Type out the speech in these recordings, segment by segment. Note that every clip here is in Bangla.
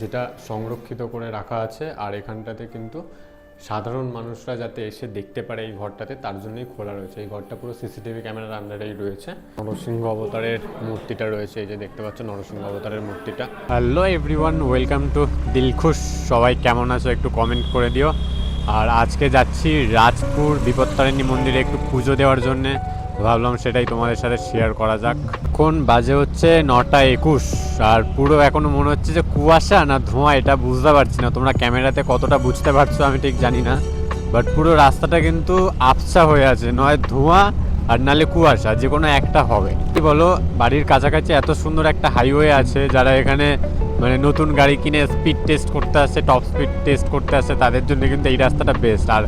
যেটা সংরক্ষিত করে রাখা আছে, আর এখানটাতে কিন্তু সাধারণ মানুষরা যাতে এসে দেখতে পারে এই ঘরটাতে, তার জন্যই খোলা রয়েছে। এই ঘরটা পুরো সিসিটিভি ক্যামেরার আন্ডারেই রয়েছে। নরসিংহ অবতারের মূর্তিটা রয়েছে, এই যে দেখতে পাচ্ছ, নরসিংহ অবতারের মূর্তিটা। Hello everyone welcome to Dilkhush. সবাই কেমন আছো একটু কমেন্ট করে দিও। আর আজকে যাচ্ছি রাজপুর বিপত্তারিণী মন্দিরে একটু পুজো দেওয়ার জন্যে। ভাবলাম সেটাই তোমাদের সাথে শেয়ার করা যাক। এখন বাজে হচ্ছে নটা একুশ, আর পুরো এখনও মনে হচ্ছে যে কুয়াশা না ধোঁয়া, এটা বুঝতে পারছি না। তোমরা ক্যামেরাতে কতটা বুঝতে পারছ আমি ঠিক জানি না। বাট পুরো রাস্তাটা কিন্তু আবসা হয়ে আছে, নয় ধোঁয়া আর নালে কুয়াশা, যে কোনো একটা হবে। কি বলো, বাড়ির কাছাকাছি এত সুন্দর একটা হাইওয়ে আছে, যারা এখানে মানে নতুন গাড়ি কিনে স্পিড টেস্ট করতে আসে টপ স্পিড টেস্ট করতে আসে, তাদের জন্য কিন্তু এই রাস্তাটা বেস্ট আর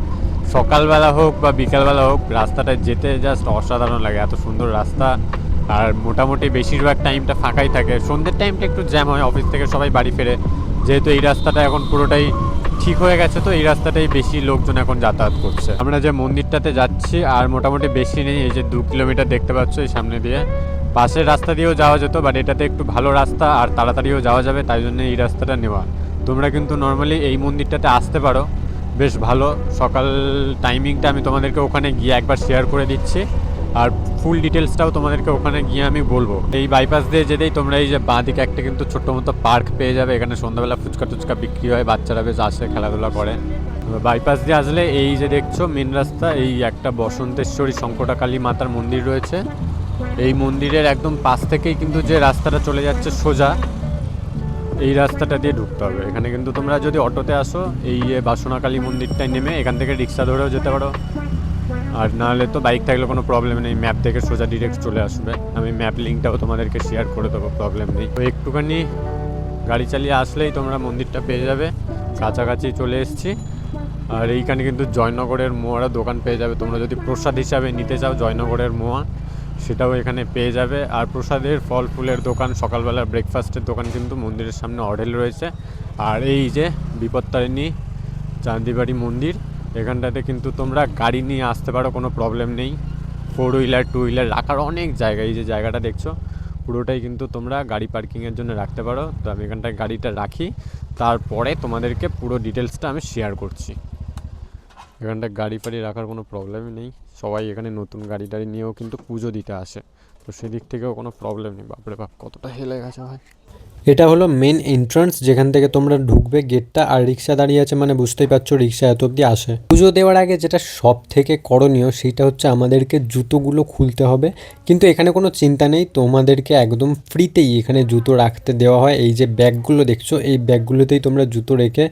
সকালবেলা হোক বা বিকালবেলা হোক রাস্তাটা যেতে জাস্ট অসাধারণ লাগে, এত সুন্দর রাস্তা। আর মোটামুটি বেশিরভাগ টাইমটা ফাঁকাই থাকে। সন্ধ্যের টাইমটা একটু জ্যাম হয় অফিস থেকে সবাই বাড়ি ফেরে। যেহেতু এই রাস্তাটা এখন পুরোটাই ঠিক হয়ে গেছে, তো এই রাস্তাটাই বেশি লোকজন এখন যাতায়াত করছে। আমরা যে মন্দিরটাতে যাচ্ছি, আর মোটামুটি বেশি নেই, এই যে দু কিলোমিটার দেখতে পাচ্ছ এই সামনে দিয়ে। পাশের রাস্তা দিয়েও যাওয়া যেত বাট এটাতে একটু ভালো রাস্তা, আর তাড়াতাড়িও যাওয়া যাবে, তাই জন্য এই রাস্তাটা নেওয়া। তোমরা কিন্তু নর্মালি এই মন্দিরটাতে আসতে পারো। বেশ ভালো। সকাল টাইমিংটা আমি তোমাদেরকে ওখানে গিয়ে একবার শেয়ার করে দিচ্ছি। আর ফুল ডিটেলসটাও তোমাদেরকে ওখানে গিয়ে আমি বলব। এই বাইপাস দিয়ে যেতেই তোমরা এই যে বাঁ দিকে একটা কিন্তু ছোট্ট মতো পার্ক পেয়ে যাবে। এখানে সন্ধ্যাবেলা ফুচকা টুচকা বিক্রি হয়, বাচ্চারা বেশ আসে, খেলাধুলা করে। বাইপাস দিয়ে আসলে এই যে দেখছ মেন রাস্তা, এই একটা বসন্তেশ্বরী শঙ্কটাকালী মাতার মন্দির রয়েছে। এই মন্দিরের একদম পাশ থেকেই কিন্তু যে রাস্তাটা চলে যাচ্ছে সোজা এই রাস্তাটা দিয়ে ঢুকতে হবে। এখানে কিন্তু তোমরা যদি অটোতে আসো, এই বাসনাকালী মন্দিরটায় নেমে এখান থেকে রিক্সা ধরেও যেতে পারো। আর নাহলে তো বাইক থাকলে কোনো প্রবলেম নেই ম্যাপ থেকে সোজা ডিরেক্ট চলে আসবে। আমি ম্যাপ লিঙ্কটাও তোমাদেরকে শেয়ার করে দেবো প্রবলেম নেই। তো একটুখানি গাড়ি চালিয়ে আসলেই তোমরা মন্দিরটা পেয়ে যাবে। কাছাকাছি চলে এসেছি। আর এইখানে কিন্তু জয়নগরের মোয়ারা দোকান পেয়ে যাবে। তোমরা যদি প্রসাদ হিসাবে নিতে চাও, জয়নগরের মোয়া। সেটাও এখানে পেয়ে যাবে। আর প্রসাদের ফল, ফুলের দোকান, সকালবেলা ব্রেকফাস্টের দোকান কিন্তু মন্দিরের সামনে অঢেল রয়েছে। আর এই যে বিপত্তারিণী চান্দিবাড়ি মন্দির, এখানটাতে কিন্তু তোমরা গাড়ি নিয়ে আসতে পারো, কোনো প্রবলেম নেই। ফোর হুইলার টু হুইলার রাখার অনেক জায়গা, এই যে জায়গাটা দেখছ, পুরোটাই কিন্তু তোমরা গাড়ি পার্কিংয়ের জন্য রাখতে পারো। তো আমি এখানটায় গাড়িটা রাখি। তারপরে তোমাদেরকে পুরো ডিটেলসটা আমি শেয়ার করছি। এখানটায় গাড়ি ফাড়ি রাখার কোনো প্রবলেমই নেই। সবাই এখানে নতুন গাড়ি টাড়ি নিয়েও কিন্তু পুজো দিতে আসে। তো সেদিক থেকেও কোনো প্রবলেম নেই। বাপরে বাপ, কতটা হেলে গেছে ভাই। এটা হলো মেন এন্ট্রান্স যেখান থেকে তোমরা ঢুকবে গেটটা আর রিক্সা দাঁড়িয়ে আছে মানে বুঝতেই পারছ রিক্সা এত অব্দি আসে। পুজো দেওয়ার আগে যেটা সব থেকে করণীয়, সেটা হচ্ছে আমাদেরকে জুতোগুলো খুলতে হবে। কিন্তু এখানে কোনো চিন্তা নেই, তোমাদেরকে একদম ফ্রিতেই এখানে জুতো রাখতে দেওয়া হয়। এই যে ব্যাগগুলো দেখছ, এই ব্যাগগুলোতেই তোমরা জুতো রেখে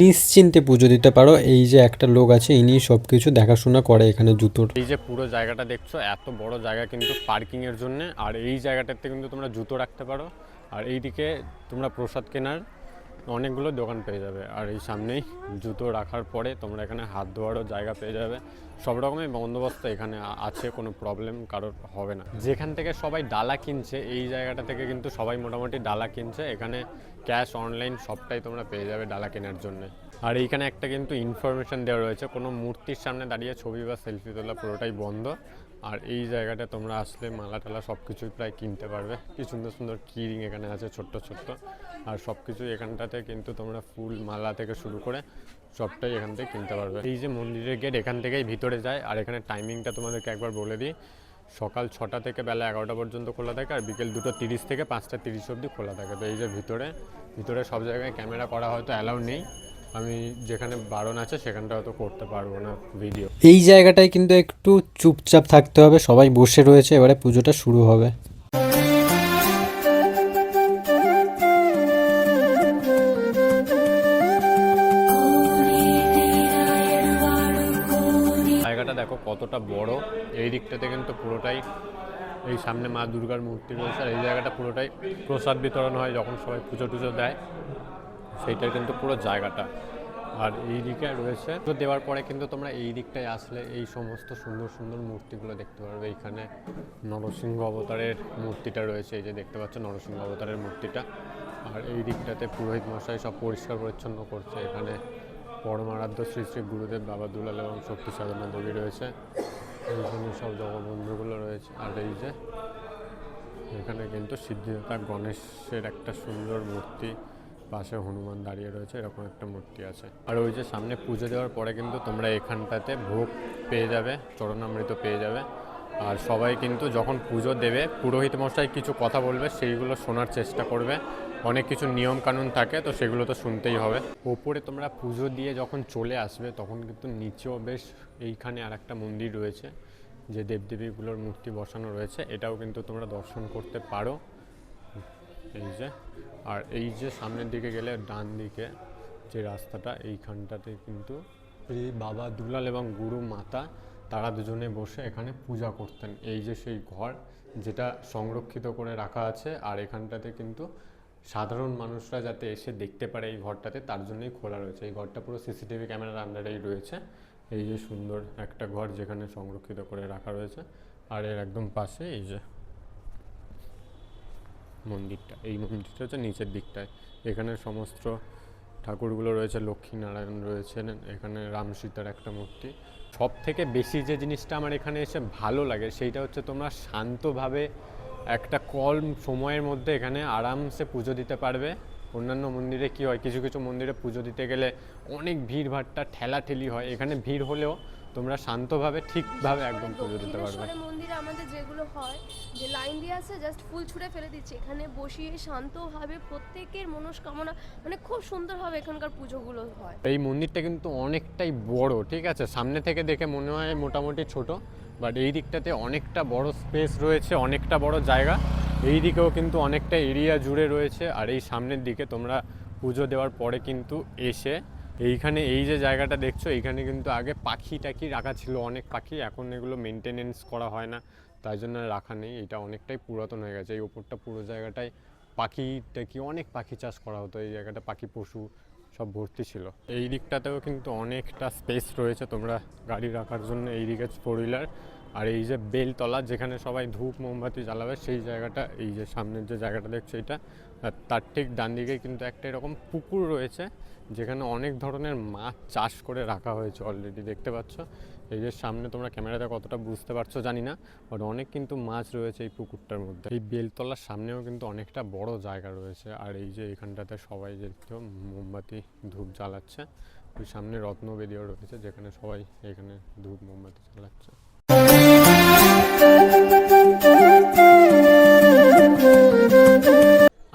নিশ্চিন্তে পুজো দিতে পারো। এই যে একটা লোক আছে, ইনি সব কিছু দেখাশোনা করে এখানে জুতোর। এই যে পুরো জায়গাটা দেখছ, এত বড় জায়গা কিন্তু পার্কিংয়ের জন্য। আর এই জায়গাটাতে কিন্তু তোমরা জুতো রাখতে পারো। আর এইদিকে তোমরা প্রসাদ কেনার অনেকগুলো দোকান পেয়ে যাবে। আর এই সামনেই জুতো রাখার পরে তোমরা এখানে হাত ধোয়ারও জায়গা পেয়ে যাবে। সব রকমের বন্দোবস্ত এখানে আছে, কোনো প্রবলেম কারোর হবে না। যেখান থেকে সবাই ডালা কিনছে, এই জায়গাটা থেকে কিন্তু সবাই মোটামুটি ডালা কিনছে। এখানে ক্যাশ অনলাইন সবটাই তোমরা পেয়ে যাবে ডালা কেনার জন্য। আর এইখানে একটা কিন্তু ইনফরমেশন দেওয়া রয়েছে। কোনো মূর্তির সামনে দাঁড়িয়ে ছবি বা সেলফি তোলা পুরোটাই বন্ধ। আর এই জায়গাটা তোমরা আসলে মালা টালা সব কিছুই প্রায় কিনতে পারবে। কি সুন্দর সুন্দর কিরিং এখানে আছে, ছোট্ট ছোট্ট। আর সব কিছুই এখানটাতে কিন্তু তোমরা ফুল মালা থেকে শুরু করে সবটাই এখান থেকে কিনতে পারবে। এই যে মন্দিরের গেট এখান থেকেই ভিতরে যায়। আর এখানে টাইমিংটা তোমাদেরকে একবার বলে দিই। সকাল ছটা থেকে বেলা এগারোটা পর্যন্ত খোলা থাকে। আর বিকেল দুটো তিরিশ থেকে পাঁচটা তিরিশ অবধি খোলা থাকে। তো এই যে ভিতরে ভিতরে সব জায়গায় ক্যামেরা করা হয়তো অ্যালাউ নেই। আমি যেখানে বারণ আছে সেখানটা হয়তো করতে পারব না ভিডিও এই জায়গাটায় কিন্তু একটু চুপচাপ থাকতে হবে সবাই বসে রয়েছে এবারে পুজোটা শুরু হবে। জায়গাটা দেখো কতটা বড় এই দিকটাতে কিন্তু পুরোটাই এই সামনে মা দুর্গার মূর্তি রয়েছে আর এই জায়গাটা পুরোটাই প্রসাদ বিতরণ হয় যখন সবাই পুজো টুজো দেয়। সেইটার কিন্তু পুরো জায়গাটা। আর এই দিকে রয়েছে, তো দেওয়ার পরে কিন্তু তোমরা এই দিকটায় আসলে এই সমস্ত সুন্দর সুন্দর মূর্তিগুলো দেখতে পারবে। এইখানে নরসিংহ অবতারের মূর্তিটা রয়েছে, এই যে দেখতে পাচ্ছ নরসিংহ অবতারের মূর্তিটা। আর এই দিকটাতে পুরোহিত মশাই সব পরিষ্কার পরিচ্ছন্ন করছে। এখানে পরমারাধ্য শ্রী শ্রী গুরুদেব বাবা দুলাল এবং শক্তি সাধনা দেবী রয়েছে। এইখানে সব জগবন্ধুগুলো রয়েছে। আর এই যে এখানে কিন্তু সিদ্ধিদাতা গণেশের একটা সুন্দর মূর্তি পাশে হনুমান দাঁড়িয়ে রয়েছে, এরকম একটা মূর্তি আছে। আর ওই যে সামনে পুজো দেওয়ার পরে কিন্তু তোমরা এখানটাতে ভোগ পেয়ে যাবে, চরণামৃত পেয়ে যাবে। আর সবাই কিন্তু যখন পুজো দেবে, পুরোহিত মশাই কিছু কথা বলবে, সেইগুলো শোনার চেষ্টা করবে। অনেক কিছু নিয়ম কানুন থাকে, তো সেগুলো তো শুনতেই হবে। ওপরে তোমরা পুজো দিয়ে যখন চলে আসবে, তখন কিন্তু নিচেও বেশ এইখানে আর একটা মন্দির রয়েছে, যে দেবদেবীগুলোর মূর্তি বসানো রয়েছে, এটাও কিন্তু তোমরা দর্শন করতে পারো। এই যে আর এই যে সামনের দিকে গেলে ডান দিকে যে রাস্তাটা, এইখানটাতে কিন্তু শ্রী বাবা দুলাল এবং গুরু মাতা, তারা দুজনে বসে এখানে পূজা করতেন। এই যে সেই ঘর যেটা সংরক্ষিত করে রাখা আছে, আর এখানটাতে কিন্তু সাধারণ মানুষরা যাতে এসে দেখতে পারে এই ঘরটাতে, তার জন্যই খোলা রয়েছে। এই ঘরটা পুরো সিসিটিভি ক্যামেরার আন্ডারেই রয়েছে। এই যে সুন্দর একটা ঘর যেখানে সংরক্ষিত করে রাখা রয়েছে। আর এর একদম পাশে এই যে মন্দিরটা, এই মন্দিরটা হচ্ছে নিচের দিকটায়। এখানে সমস্ত ঠাকুরগুলো রয়েছে লক্ষ্মী নারায়ণ রয়েছেন, এখানে রাম সীতার একটা মূর্তি। সব থেকে বেশি যে জিনিসটা আমার এখানে এসে ভালো লাগে, সেইটা হচ্ছে তোমরা শান্তভাবে একটা কম সময়ের মধ্যে এখানে আরামসে পুজো দিতে পারবে। অন্যান্য মন্দিরে কি হয়, কিছু কিছু মন্দিরে পুজো দিতে গেলে অনেক ভিড় ভাট্টা, ঠেলাঠেলি হয়। এখানে ভিড় হলেও তোমরা শান্তভাবে ঠিকভাবে একদম পুজো দিতে পারবে। মন্দিরে আমাদের যেগুলো হয় যে লাইন দিয়ে আছে জাস্ট ফুল ছুঁড়ে ফেলে দিচ্ছে। এখানে বসিয়ে শান্তভাবে প্রত্যেকের মনস্কামনা মানে খুব সুন্দরভাবে এখানকার পুজোগুলো হয়। এই মন্দিরটা কিন্তু অনেকটাই বড় ঠিক আছে? সামনে থেকে দেখে মনে হয় মোটামুটি ছোট বাট এই দিকটাতে অনেকটা বড় স্পেস রয়েছে অনেকটা বড় জায়গা। এই দিকেও কিন্তু অনেকটা এরিয়া জুড়ে রয়েছে আর এই সামনের দিকে তোমরা পুজো দেওয়ার পরে কিন্তু এসে এইখানে এই যে জায়গাটা দেখছ, এইখানে কিন্তু আগে পাখি টাকি রাখা ছিল, অনেক পাখি। এখন এগুলো মেনটেনেন্স করা হয় না, তাই জন্য রাখা নেই। এটা অনেকটাই পুরাতন হয়ে গেছে। এই ওপরটা পুরো জায়গাটায় পাখি টাকি অনেক পাখি চাষ করা হতো। এই জায়গাটা পাখি, পশু সব ভর্তি ছিল। এই দিকটাতেও কিন্তু অনেকটা স্পেস রয়েছে তোমরা গাড়ি রাখার জন্য। এই দিকে ফোর হুইলার আর এই যে বেলতলা যেখানে সবাই ধূপ মোমবাতি জ্বালাবে, সেই জায়গাটা, এই যে সামনের যে জায়গাটা দেখছ এটা তার ঠিক ডান দিকে কিন্তু একটা এরকম পুকুর রয়েছে, যেখানে অনেক ধরনের মাছ চাষ করে রাখা হয়েছে অলরেডি দেখতে পাচ্ছ? এই যে সামনে তোমরা ক্যামেরাতে কতটা বুঝতে পারছ জানি না বাট অনেক কিন্তু মাছ রয়েছে এই পুকুরটার মধ্যে। এই বেলতলার সামনেও কিন্তু অনেকটা বড় জায়গা রয়েছে, আর এই যে এখানটাতে সবাই যে মোমবাতি, ধূপ জ্বালাচ্ছে। ওই সামনে রত্নবেদিও রয়েছে, যেখানে সবাই এখানে ধূপ মোমবাতি জ্বালাচ্ছে।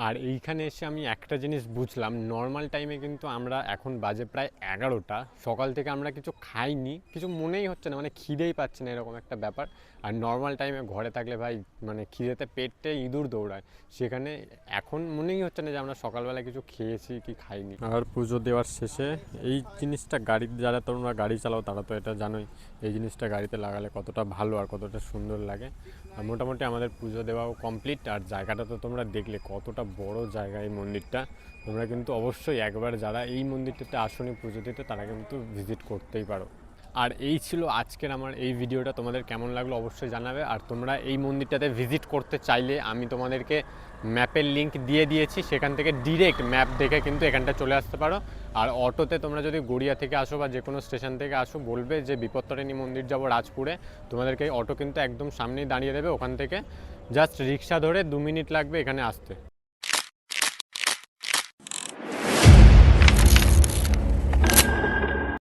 আর এইখানে এসে আমি একটা জিনিস বুঝলাম নর্মাল টাইমে কিন্তু আমরা এখন বাজে প্রায় এগারোটা। সকাল থেকে আমরা কিছু খাইনি, কিছু মনেই হচ্ছে না মানে খিদেই পাচ্ছে না এরকম একটা ব্যাপার। আর নর্মাল টাইমে ঘরে থাকলে ভাই মানে খিদেতে পেটে ইঁদুর দৌড়ায়। সেখানে এখন মনেই হচ্ছে না যে আমরা সকালবেলা কিছু খেয়েছি কি খাইনি। আর পুজো দেওয়ার শেষে এই জিনিসটা গাড়ি, যারা তোমরা গাড়ি চালাও তারা তো এটা জানোই, এই জিনিসটা গাড়িতে লাগালে কতটা ভালো আর কতটা সুন্দর লাগে। আর মোটামুটি আমাদের পুজো দেওয়াও কমপ্লিট আর জায়গাটা তো তোমরা দেখলে কতটা বড় জায়গা এই মন্দিরটা। তোমরা কিন্তু অবশ্যই একবার যারা এই মন্দিরটাতে আসনি পুজো দিতে, তারা কিন্তু ভিজিট করতেই পারো। আর এই ছিল আজকের আমার এই ভিডিওটা। তোমাদের কেমন লাগল অবশ্যই জানাবে। আর তোমরা এই মন্দিরটাতে ভিজিট করতে চাইলে আমি তোমাদেরকে ম্যাপের লিংক দিয়ে দিয়েছি। সেখান থেকে ডিরেক্ট ম্যাপ দেখে কিন্তু এখানটা চলে আসতে পারো। আর অটোতে তোমরা যদি গড়িয়া থেকে আসো বা যে কোনো স্টেশন থেকে আসো, বলবে যে বিপত্তারিণী মন্দির যাব রাজপুরে। তোমাদেরকে অটো কিন্তু একদম সামনেই দাঁড়িয়ে দেবে ওখান থেকে। জাস্ট রিক্সা ধরে দু মিনিট লাগবে এখানে আসতে।